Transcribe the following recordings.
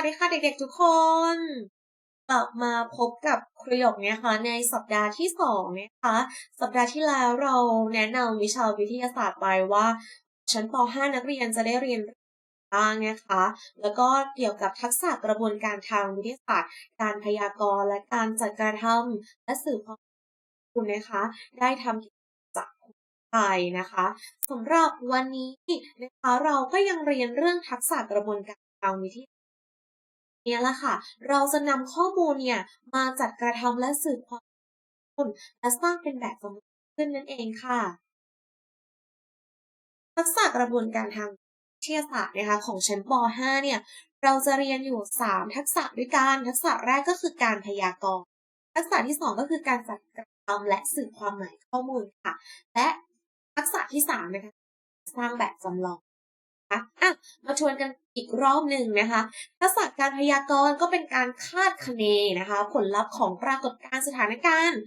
วัสดีค่ะเด็กๆทุกคน กลับมาพบกับครูหยกนะคะในสัปดาห์ที่สองนะคะสัปดาห์ที่แล้วเราแนะนำวิชาวิทยาศาสตร์ไปว่า ชั้นป .5 นักเรียนจะได้เรียนบ้างนะคะแล้วก็เกี่ยวกับทักษะกระบวนการทางวิทยาศาสตร์ การพยากรณ์และการจัดการทำและสื่อความคุณนะคะ ได้ทำกิจกรรมไปนะคะสำหรับวันนี้นะคะเราก็ยังเรียนเรื่องทักษะกระบวนการทางวิทยา เนี่ยแหละค่ะ เราจะนำข้อมูลเนี่ยมาจัดกระทำและสืบความและสร้างเป็นแบบสมมติขึ้นนั่นเองค่ะ ทักษะกระบวนการทางวิทยาศาสตร์นะคะของชั้นป .5 เนี่ยเราจะเรียนอยู่ 3 ทักษะด้วยกัน ทักษะแรกก็คือการพยากรณ์ ทักษะที่ 2 ก็คือการจัดกระทำและสืบความหมายข้อมูลค่ะ และทักษะที่3นะคะสร้างแบบจำลองะอะมาทวนกันอีกรอบหนึ่งนะคะทักษะการพยากรณ์ก็เป็นการคาดคะเนนะคะ ผลลัพธ์ของปรากฏการณ์สถานการณ์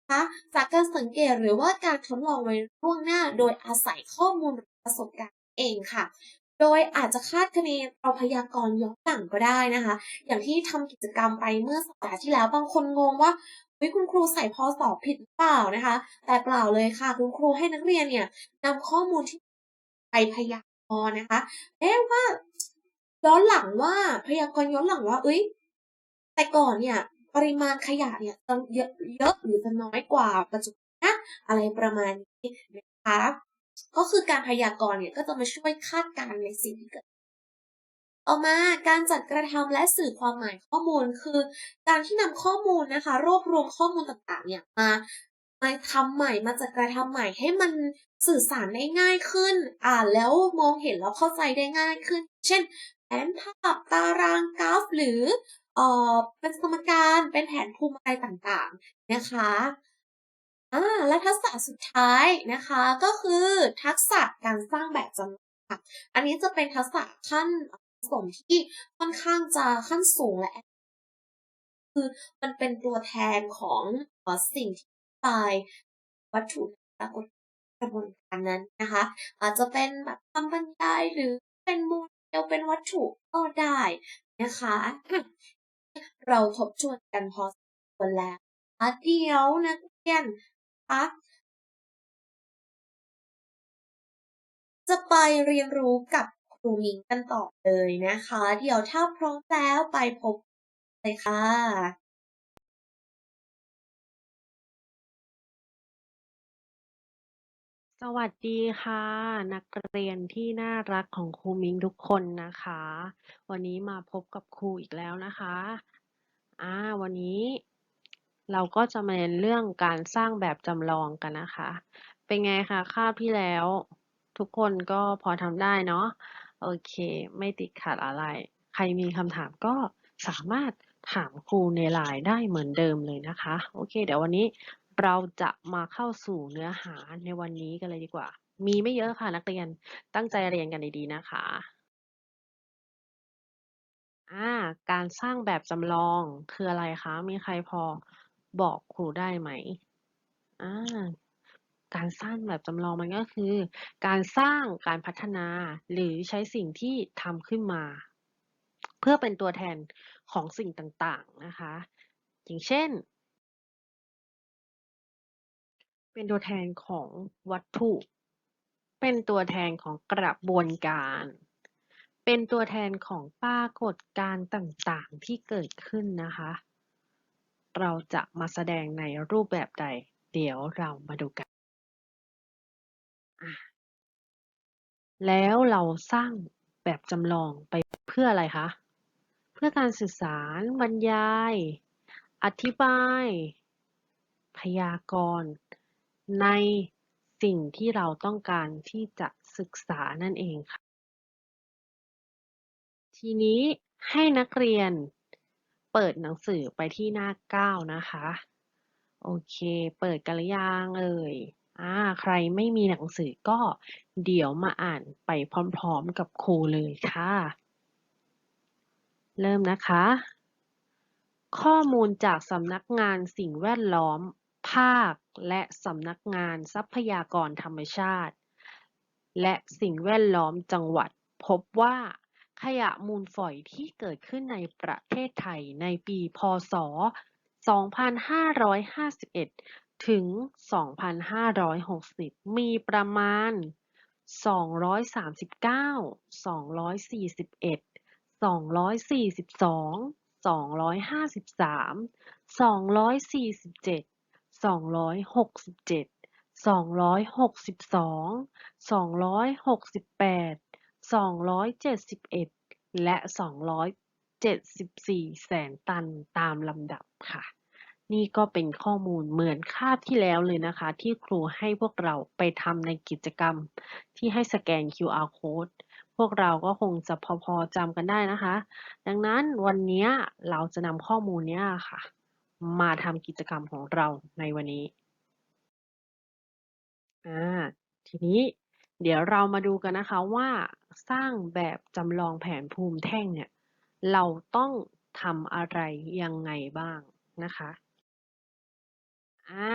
นะคะจากการสังเกตหรือว่าการทดลองไว้ล่วงหน้า โดยอาศัยข้อมูลประสบการณ์เองค่ะ โดยอาจจะคาดคะเนเราพยากรณ์ย้อนหลังก็ได้นะคะ อย่างที่ทำกิจกรรมไปเมื่อสัปดาห์ที่แล้วบางคนงงว่าเฮ้ยคุณครูใส่พอสอบผิดหรือเปล่านะคะ แต่เปล่าเลยค่ะ คุณครูให้นักเรียนเนี่ยนำข้อมูลที่ไปพยาก รณ์นะคะเอ๊ะว่าย้อนหลังว่าพยากรณ์ย้อนหลังว่าเอ้ย แต่ก่อนเนี่ยปริมาณขยะเนี่ยจะเยอะเยอะหรือจะน้อยกว่าปัจจุบันนะอะไรประมาณนี้นะคะก็คือการพยากรณ์เนี่ยก็จะมาช่วยคาดการณ์ในสิ่งที่เกิดต่อมาการจัดกระทำและสื่อความหมายข้อมูลคือ การที่นำข้อมูลนะคะ รวบรวมข้อมูลต่างๆเนี่ยมา มาทำใหม่มาจัดการทำใหม่ให้มันสื่อสารได้ง่ายขึ้น อ่านแล้วมองเห็นแล้วเข้าใจได้ง่ายขึ้น เช่น แผนภาพตารางกราฟหรือเอ่อเป็นสมการเป็นแผนภูมิอะไรต่างๆนะคะอ่าและทักษะสุดท้ายนะคะก็คือทักษะการสร้างแบบจำลองค่ะ อันนี้จะเป็นทักษะขั้นสมที่ค่อนข้างจะขั้นสูงและคือมันเป็นตัวแทนของสิ่งที่าย วัตถุปรากฏกระบวนการนั้นนะคะ อาจจะเป็นแบบคำบรรยายหรือเป็นโมเดลเป็นวัตถุก็ได้นะคะ เราทบทวนกันพอสมควรแล้วเดี๋ยวนักเรียนคะจะไปเรียนรู้กับครูมิงกันต่อเลยนะคะ เดี๋ยวถ้าพร้อมแล้วไปพบเลยค่ะ สวัสดีค่ะ นักเรียนที่น่ารักของครูมิงทุกคนนะคะ วันนี้มาพบกับครูอีกแล้วนะคะอ่าวันนี้ เราก็จะมาเรียนเรื่องการสร้างแบบจำลองกันนะคะ เป็นไงคะคาบที่แล้ว ทุกคนก็พอทำได้เนาะโอเค ไม่ติดขัดอะไร ใครมีคำถามก็สามารถถามครูในไลน์ได้เหมือนเดิมเลยนะคะ โอเค เดี๋ยววันนี้ เราจะมาเข้าสู่เนื้อหาในวันนี้กันเลยดีกว่า มีไม่เยอะค่ะนักเรียน ตั้งใจเรียนกันดีๆนะคะอ่าการสร้างแบบจำลองคืออะไรคะ มีใครพอบอกครูได้ไหมอ่าการสร้างแบบจำลองมันก็คือ การสร้างการพัฒนาหรือใช้สิ่งที่ทำขึ้นมา เพื่อเป็นตัวแทนของสิ่งต่างๆนะคะ อย่างเช่น เป็นตัวแทนของวัตถุ เป็นตัวแทนของกระบวนการ เป็นตัวแทนของปรากฏการณ์ต่างๆที่เกิดขึ้นนะคะ เราจะมาแสดงในรูปแบบใด เดี๋ยวเรามาดูกัน แล้วเราสร้างแบบจำลองไปเพื่ออะไรคะ เพื่อการสื่อสาร บรรยาย อธิบาย พยากรณ์ ในสิ่งที่เราต้องการที่จะศึกษานั่นเองค่ะ ทีนี้ให้นักเรียนเปิดหนังสือไปที่หน้า 9 นะคะ โอเค เปิดกันหรือยังเอ่ยอ่าใครไม่มีหนังสือก็เดี๋ยวมาอ่านไปพร้อมๆกับครูเลยค่ะ เริ่มนะคะ ข้อมูลจากสำนักงานสิ่งแวดล้อมาค และสำนักงานทรัพยากรธรรมชาติ และสิ่งแวดล้อมจังหวัด พบว่าขยะมูลฝอยที่เกิดขึ้นในประเทศไทยในปีพศ 2551 ถึง 2560 มีประมาณ 239 241 242 253 247 267 262 268 271และ274แสนตันตามลำดับค่ะ นี่ก็เป็นข้อมูลเหมือนคาบที่แล้วเลยนะคะ ที่ครูให้พวกเราไปทำในกิจกรรม ที่ให้สแกน QR code พวกเราก็คงจะพอๆจำกันได้นะคะ ดังนั้นวันนี้เราจะนำข้อมูลนี้ค่ะ มาทำกิจกรรมของเราในวันนี้ อ่า ทีนี้เดี๋ยวเรามาดูกันนะคะว่าสร้างแบบจำลองแผนภูมิแท่งเนี่ย เราต้องทำอะไรยังไงบ้างนะคะ อ่า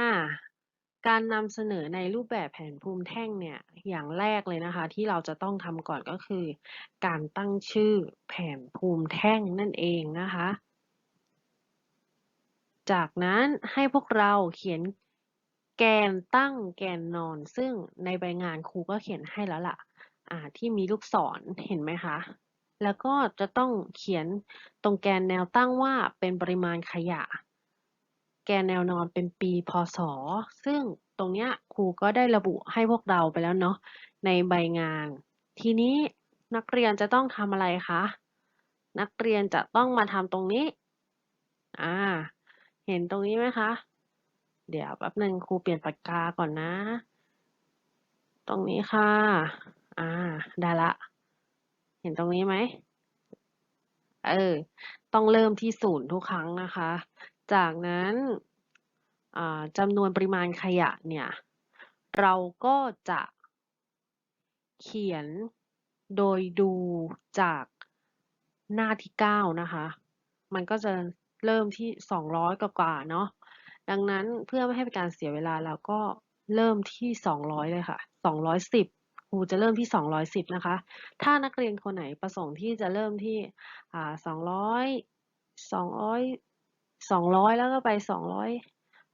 การนำเสนอในรูปแบบแผนภูมิแท่งเนี่ย อย่างแรกเลยนะคะ ที่เราจะต้องทำก่อนก็คือ การตั้งชื่อแผนภูมิแท่งนั่นเองนะคะ จากนั้นให้พวกเราเขียนแกนตั้งแกนนอน ซึ่งในใบงานครูก็เขียนให้แล้วล่ะอ่าที่มีลูกศรเห็นไหมคะ แล้วก็จะต้องเขียนตรงแกนแนวตั้งว่าเป็นปริมาณขยะ แกนแนวนอนเป็นปีพศ ซึ่งตรงเนี้ยครูก็ได้ระบุให้พวกเราไปแล้วเนาะในใบงาน ทีนี้นักเรียนจะต้องทำอะไรคะ นักเรียนจะต้องมาทำตรงนี้ อ่า เห็นตรงนี้ไหมคะ เดี๋ยวแป๊บหนึ่งครูเปลี่ยนปากกาก่อนนะ ตรงนี้ค่ะ อ่า ได้ละ เห็นตรงนี้ไหม เออ ต้องเริ่มที่ศูนย์ทุกครั้งนะคะ จากนั้นอ่าจำนวนปริมาณขยะเนี่ย เราก็จะเขียนโดยดูจากหน้าที่ 9 นะคะ มันก็จะ เริ่มที่ 200 กว่าๆเนาะดังนั้นเพื่อไม่ให้เป็นการเสียเวลาเราก็เริ่มที่ 200 เลยค่ะ 210ครูจะเริ่มที่ 210 นะคะ ถ้านักเรียนคนไหนประสงค์ที่จะเริ่มที่อ่า200 200 200 แล้วก็ไป 200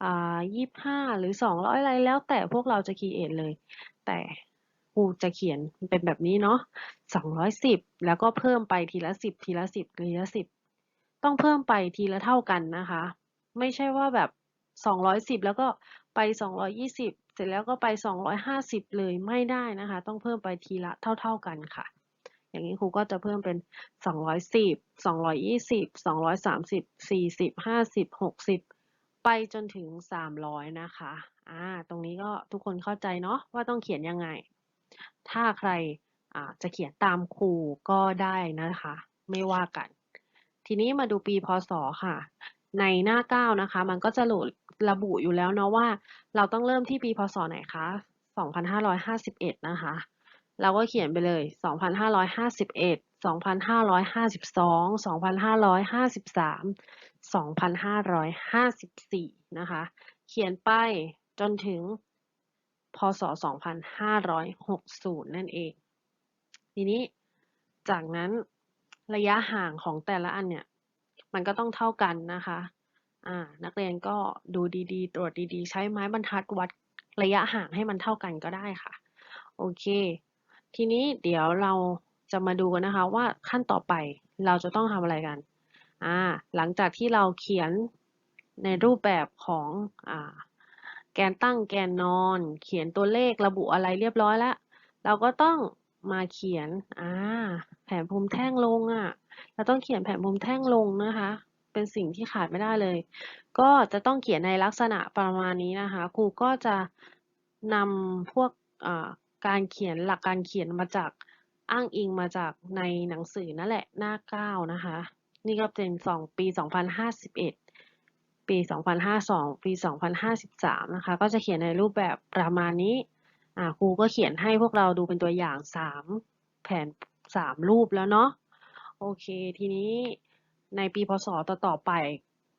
อ่า25 หรือ 200 อะไรแล้วแต่พวกเราจะคีเอทเลย แต่ครูจะเขียนเป็นแบบนี้เนาะ210 แล้วก็เพิ่มไปทีละ 10 ทีละ 10 ทีละ 10 ต้องเพิ่มไปทีละเท่ากันนะคะ ไม่ใช่ว่าแบบ 210 แล้วก็ไป 220 เสร็จแล้วก็ไป 250 เลยไม่ได้นะคะ ต้องเพิ่มไปทีละเท่า ๆกันค่ะ อย่างนี้ครูก็จะเพิ่มเป็น 210 220 230 40 50 60 ไปจนถึง 300 นะคะอ่าตรงนี้ก็ทุกคนเข้าใจเนาะว่าต้องเขียนยังไง ถ้าใครอ่าจะเขียนตามครูก็ได้นะคะ ไม่ว่ากัน ทีนี้มาดูปีพศค่ะ ในหน้า 9 นะคะ มันก็จะระบุอยู่แล้วเนาะว่า เราต้องเริ่มที่ปีพศไหนคะ2551 นะคะ เราก็เขียนไปเลย 2551 2552 2553 2554 นะคะ เขียนไปจนถึง พศ 2560 นั่นเอง ทีนี้จากนั้น ระยะห่างของแต่ละอันเนี่ย มันก็ต้องเท่ากันนะคะ อ่า นักเรียนก็ดูดีๆ ตรวจดีๆ ใช้ไม้บรรทัดวัดระยะห่างให้มันเท่ากันก็ได้ค่ะ โอเค ทีนี้เดี๋ยวเราจะมาดูกันนะคะว่าขั้นต่อไปเราจะต้องทำอะไรกัน อ่า หลังจากที่เราเขียนในรูปแบบของอ่าแกนตั้งแกนนอน เขียนตัวเลขระบุอะไรเรียบร้อยแล้ว เราก็ต้องมาเขียนอ่า แผนภูมิแท่งลงอะ เราต้องเขียนแผนภูมิแท่งลงนะคะ เป็นสิ่งที่ขาดไม่ได้เลย ก็จะต้องเขียนในลักษณะประมาณนี้นะคะ ครูก็จะนำพวกการเขียนหลักการเขียนมาจากอ้างอิงมาจากในหนังสือนั่นแหละหน้าเก้านะคะ นี่ก็เป็นสองปี 2051 ปี 2052 ปี 2053 นะคะ ก็จะเขียนในรูปแบบประมาณนี้ครูก็เขียนให้พวกเราดูเป็นตัวอย่าง 3 แผน 3 รูปแล้วเนาะโอเค ทีนี้ในปีพศต่อๆไป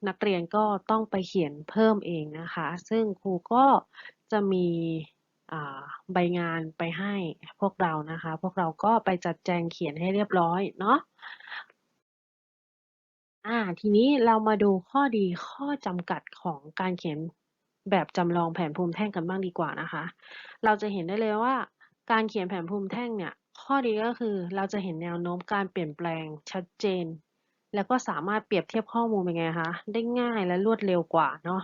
นักเรียนก็ต้องไปเขียนเพิ่มเองนะคะ ซึ่งครูก็จะมีใบงานไปให้พวกเรานะคะ พวกเราก็ไปจัดแจงเขียนให้เรียบร้อยเนาะอ่าทีนี้เรามาดูข้อดีข้อจำกัดของการเขียนแบบจำลองแผนภูมิแท่งกันบ้างดีกว่านะคะ เราจะเห็นได้เลยว่า การเขียนแผนภูมิแท่งเนี่ย ข้อดีก็คือเราจะเห็นแนวโน้มการเปลี่ยนแปลงชัดเจน แล้วก็สามารถเปรียบเทียบข้อมูลเป็นไงคะได้ง่ายและรวดเร็วกว่าเนาะ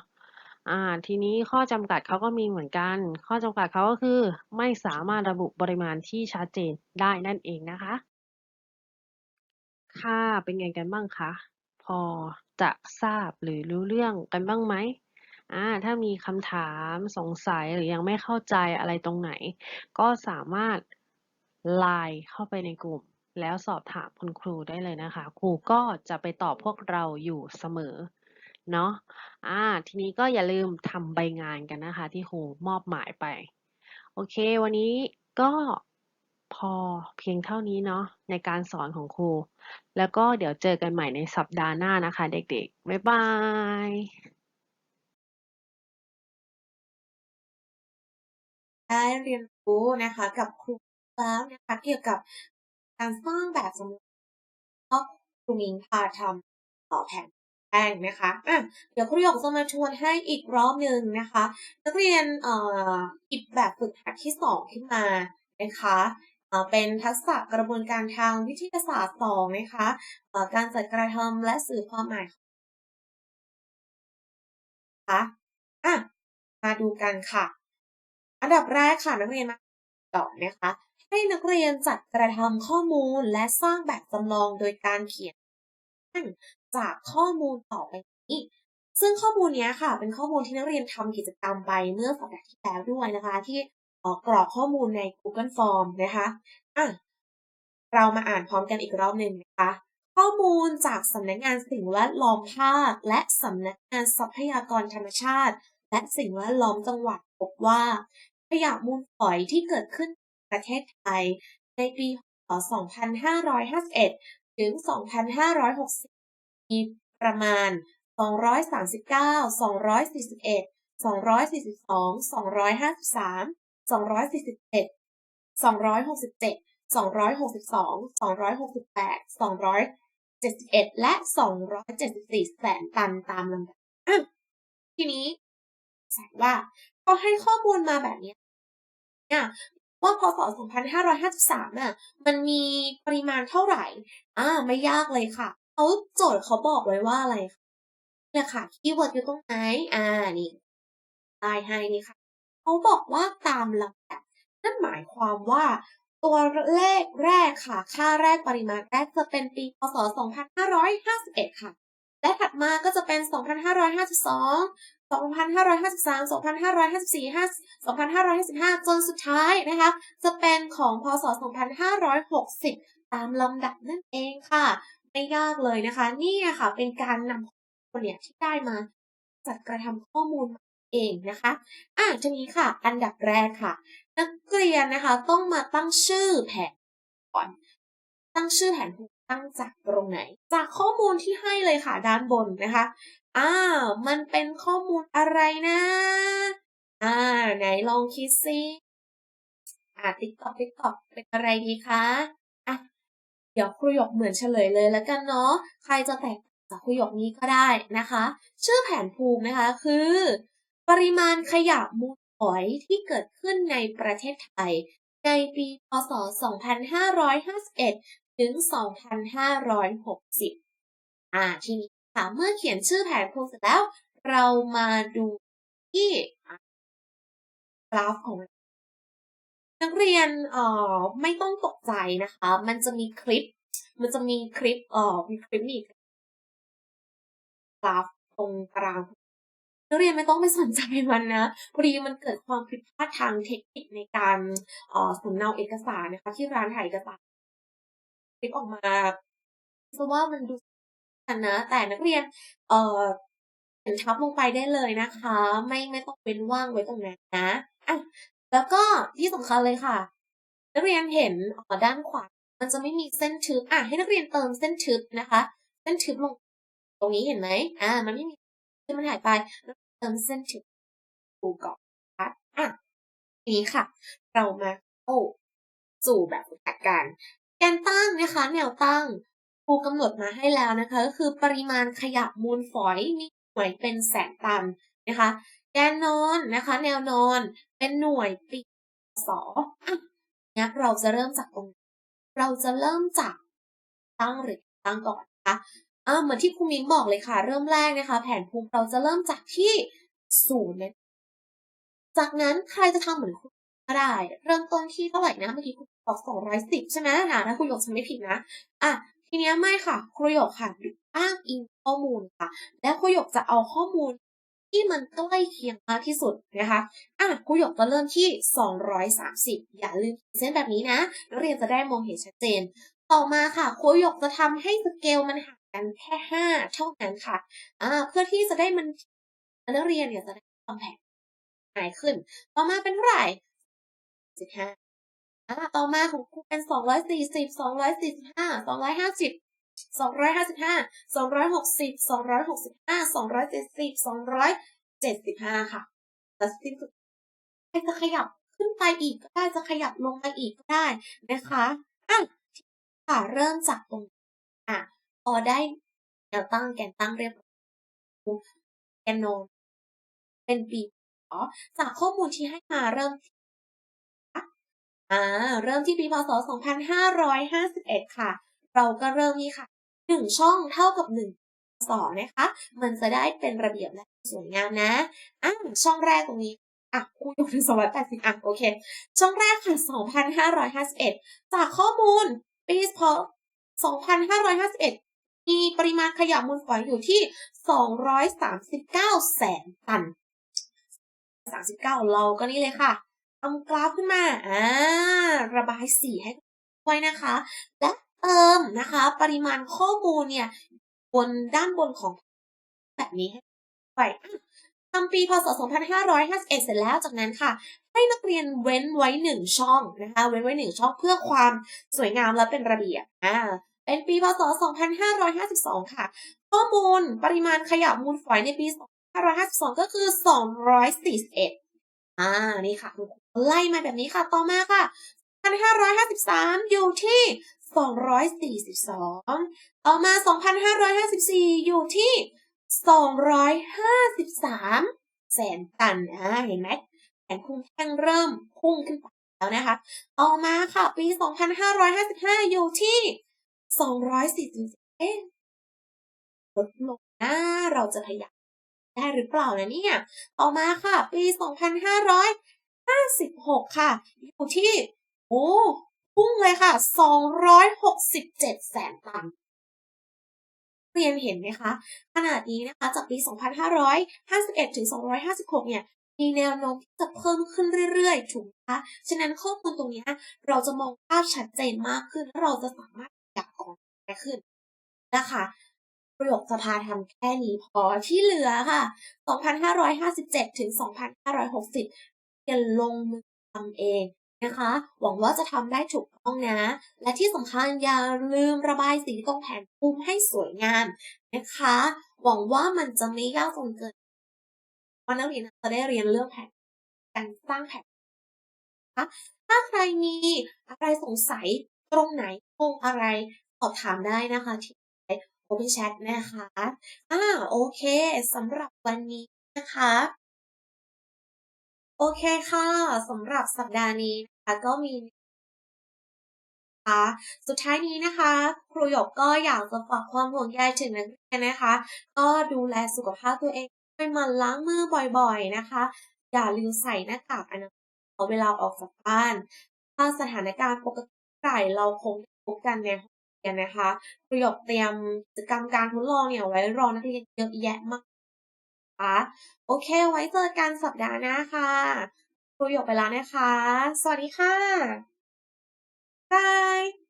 อ่าทีนี้ข้อจำกัดเขาก็มีเหมือนกัน ข้อจำกัดเขาก็คือไม่สามารถระบุปริมาณที่ชัดเจนได้นั่นเองนะคะ ค่ะเป็นไงกันบ้างคะพอจะทราบหรือรู้เรื่องกันบ้างไหมอ่าถ้ามีคำถามสงสัยหรือยังไม่เข้าใจอะไรตรงไหน ก็สามารถ ไลน์เข้าไปในกลุ่ม แล้วสอบถามคุณครูได้เลยนะคะ ครูก็จะไปตอบพวกเราอยู่เสมอเนาะอ่า ทีนี้ก็อย่าลืมทำใบงานกันนะคะ ที่ครูมอบหมายไป โอเค วันนี้ก็พอเพียงเท่านี้เนาะในการสอนของครู แล้วก็เดี๋ยวเจอกันใหม่ในสัปดาห์หน้านะคะ เด็กๆ บ๊ายบายได้เรียนรู้นะคะกับครู แล้วนะคะเกี่ยวกับการสร้างแบบสมมติก็ครูมิงพาทำต่อแผนแป้งนะคะอะเดี๋ยวครูหยกจะมาชวนให้อีกรอบหนึ่งนะคะ นักเรียนเอ่อหยิบแบบฝึกหัดที่สองขึ้นมานะคะเอ่อเป็นทักษะกระบวนการทางวิทยาศาสตร์สองนะคะเอ่อการจัดกระทำและสื่อความหมายนะคะอะมาดูกันค่ะ อันดับแรกค่ะนักเรียนมาก่อนนะคะ ให้นักเรียนจัดกระทำข้อมูลและสร้างแบบจำลองโดยการเขียนจากข้อมูลต่อไปนี้ซึ่งข้อมูลนี้ค่ะ เป็นข้อมูลที่นักเรียนทำกิจกรรมไปเมื่อสัปดาห์ที่แล้วด้วยนะคะ ที่กรอกข้อมูลใน Google Form นะคะอะเรามาอ่านพร้อมกันอีกรอบหนึ่งนะคะ ข้อมูลจากสำนักงานสิ่งแวดล้อมภาค และสำนักงานทรัพยากรธรรมชาติ และสิ่งแวดล้อมจังหวัดพบว่าขยะมูลฝอยที่เกิดขึ้นใน ประเทศไทย ในปีพศ2551 ถึง 2560 มีประมาณ 239 241 242 253 247 267 262 268 271 และ 274 แสนตันตามลำดับทีนี้แสดงว่าพอให้ข้อมูลมาแบบนี้เนี่ย ว่าพศ 2553 น่ะ มันมีปริมาณเท่าไหร่ อ่า ไม่ยากเลยค่ะเขาโจทย์เขาบอกไว้ว่าอะไรคะเนี่ยค่ะ คีย์เวิร์ดอยู่ตรงไหน อ่า นี่ตายให้นี่ค่ะเขาบอกว่าตามลำดับนั่นหมายความว่าตัวเลขแรกค่ะ ค่าแรกปริมาณแรกจะเป็นปี พศ 2551 ค่ะ และถัดมาก็จะเป็น 2552 2553 2554 2555 จนสุดท้ายนะคะ จะเป็นของพศ 2560 ตามลำดับนั่นเองค่ะ ไม่ยากเลยนะคะ นี่ค่ะ เป็นการนำข้อมูลเนี่ยที่ได้มาจัดกระทำข้อมูลเองนะคะอะทีนี้ค่ะ อันดับแรกค่ะ นักเรียนนะคะ ต้องมาตั้งชื่อแผนก่อน ตั้งชื่อแผนภูมิ ตั้งจากตรงไหน จากข้อมูลที่ให้เลยค่ะด้านบนนะคะอ้าวมันเป็นข้อมูลอะไรนะอ่าไหนลองคิดซิอ่าติ๊กตอกติ๊กตอกเป็นอะไรดีคะอะเดี๋ยวครูหยกเหมือนเฉลยเลยแล้วกันเนาะใครจะแตกจากครูหยกนี้ก็ได้นะคะ ชื่อแผนภูมินะคะคือ ปริมาณขยะมูลฝอยที่เกิดขึ้นในประเทศไทยในปี พศ 2551 ถึง 2560 อ่า ทีนี้ค่ะ เมื่อเขียนชื่อแผนภูมิเสร็จแล้ว เรามาดูที่กราฟของ นักเรียนเอ่อไม่ต้องตกใจนะคะ มันจะมีคลิป มันจะมีคลิปเอ่อมีคลิปนี่กราฟตรงตารางนักเรียนไม่ต้องไปสนใจมันนะพอดีมันเกิดความผิดพลาดทางเทคนิคในการอ่อสำเนาเอกสารนะคะ ที่ร้านถ่ายเอกสาร ลิปออกมาเพราะว่ามันดูกันนะ แต่นักเรียน เอ่อเขียนทับลงไปได้เลยนะคะ ไม่ไม่ต้องเว้นว่างไว้ตรงนั้นนะอะแล้วก็ที่สำคัญเลยค่ะ นักเรียนเห็นอ่อด้านขวา มันจะไม่มีเส้นทึบอะให้นักเรียนเติมเส้นทึบนะคะ เส้นทึบลง ตรงนี้เห็นไหมอ่า มันไม่มีที่มันหายไปเติมเส้นทึบดูก่อนนะคะอะทีนี้ค่ะ เรามาเข้าสู่แบบฝึกหัดกัน นตั้งนะคะ แนวตั้งครูกำหนดมาให้แล้วนะคะก็คือปริมาณขยะมูลฝอยมีหน่วยเป็นแสนตันนะคะแกนนอนนะคะ แนวนอนเป็นหน่วยปีศอะเนี่ยเราจะเริ่มจากตรง เราจะเริ่มจากตั้งหรือตั้งก่อนนะคะอ่าเหมือนที่ครูมิ้งบอกเลยค่ะ เริ่มแรกนะคะ แผนภูมิเราจะเริ่มจากที่ศูนย์นะจากนั้นใครจะทำเหมือนครู ก็ได้ เริ่มต้นที่เท่าไหร่นะเมื่อกี้ครูบอกสองร้อยสิบใช่ไหมนะถ้าครูหยกจำไม่ผิดนะ อะทีเนี้ยไม่ค่ะครูหยกค่ะอ้างอิงข้อมูลค่ะ และครูหยกจะเอาข้อมูลที่มันใกล้เคียงมากที่สุดนะคะอะครูหยกจะเริ่มที่ 230 อย่าลืมเส้นแบบนี้นะนักเรียนจะได้มองเห็นชัดเจน ต่อมาค่ะครูหยกจะทำให้สเกลมันห่างกันแค่ 5 เท่านั้นค่ะอ่าเพื่อที่จะได้มันนักเรียนเนี่ยจะได้วางแผนง่ายขึ้น ต่อมาเป็นเท่าไหร่ สิบห้าต่อมาของครูเป็นสองร้อยสี่สิบสองร้อยสี่สิบห้าสองร้อยห้าสิบสองร้อยห้าสิบห้าสองร้อยหกสิบสองร้อยหกสิบห้าสองร้อยเจ็ดสิบสองร้อยเจ็ดสิบห้าค่ะแต่สิ้นสุดจะขยับขึ้นไปอีกก็ได้จะขยับลงไปอีกก็ได้นะคะอะค่ะเริ่มจากตรงอะพอได้แนวตั้งแกนตั้งเรียบร้อยแกนโนเป็นปีอ๋อจากข้อมูลที่ให้มาเริ่ม อ่าเริ่มที่ปีพศ 2551 ค่ะ เราก็เริ่มนี่ค่ะหนึ่งช่องเท่ากับหนึ่งสองนะคะ มันจะได้เป็นระเบียบและสวยงามนะอะช่องแรกตรงนี้อะคูณยกถึงสองร้อยแปดสิบอะโอเค ช่องแรกค่ะสองพันห้าร้อยห้าสิบเอ็ดจากข้อมูลปีพศสองพันห้าร้อยห้าสิบเอ็ดมีปริมาณขยะมูลฝอยอยู่ที่สองร้อยสามสิบเก้าแสนตันสามสิบเก้าเราก็นี่เลยค่ะ ทำกราฟขึ้นมา อ่า ระบายสีให้ไว้นะคะ และเติมนะคะ ปริมาณข้อมูลเนี่ยบนด้านบนของแบบนี้ให้ไปทำปีพศ 2551 เสร็จแล้วจากนั้นค่ะ ให้นักเรียนเว้นไว้หนึ่งช่องนะคะ เว้นไว้หนึ่งช่องเพื่อความสวยงามและเป็นระเบียบ อ่า เป็นปีพศ 2552 ค่ะ ข้อมูลปริมาณขยะมูลฝอยในปี 2552 ก็คือ 241 อ่า นี่ค่ะไล่มาแบบนี้ค่ะ ต่อมาค่ะ2553 อยู่ที่ 242 ต่อมา 2,554 อยู่ที่ 253 แสนตัน อ่า เห็นไหมแผนพุ่งแท่งเริ่มพุ่งขึ้นไปแล้วนะคะ ต่อมาค่ะ ปี 2,555 อยู่ที่ 240เอ๊ะลดลงนะเราจะขยับ ได้หรือเปล่านะเนี่ย ต่อมาค่ะ ปี 2,556 ค่ะ อยู่ที่ โอ้พุ่งเลยค่ะ 267 แสนตันเรียนเห็นไหมคะ ขนาดนี้นะคะ จากปี 2551 ถึง 256 เนี่ย มีแนวโน้มที่จะเพิ่มขึ้นเรื่อยๆ ถูกไหมคะ ฉะนั้นข้อมูลตรงนี้เราจะมองภาพชัดเจนมากขึ้น และเราจะสามารถอยากออกได้ขึ้นนะคะ ประโยคจะพาทำแค่นี้พอที่เหลือค่ะ 2,557 ถึง 2,560เรียนลงมือทำเองนะคะ หวังว่าจะทำได้ถูกต้องนะ และที่สำคัญอย่าลืมระบายสีตรงแผนภูมิให้สวยงามนะคะ หวังว่ามันจะไม่ยากจนเกินวันนักเรียนจะได้เรียนเรื่องแผนการสร้างแผนนะคะถ้าใครมีอะไรสงสัยตรงไหนงงอะไร สอบถามได้นะคะที่ Open Chat นะคะอ่าโอเคสำหรับวันนี้นะคะ โอเคค่ะสำหรับสัปดาห์นี้นะคะก็มีคะสุดท้ายนี้นะคะ ครูหยกก็อยากจะฝากความห่วงใยถึงนักเรียนนะคะ ก็ดูแลสุขภาพตัวเองให้มันล้างมือบ่อยๆนะคะ อย่าลืมใส่หน้ากากอนามัยเวลาออกจากบ้าน ถ้าสถานการณ์ปกติไก่เราคงพบกันในห้อง รียนนะคะประโยคเตรียมกิจกรรมการทดลองเนี่ยไว้รอนักเรียนเยอะแยะมากคะโอเค ไว้เจอกันสัปดาห์หน้าค่ะประโยคไปแล้วนะคะ สวัสดีค่ะบาย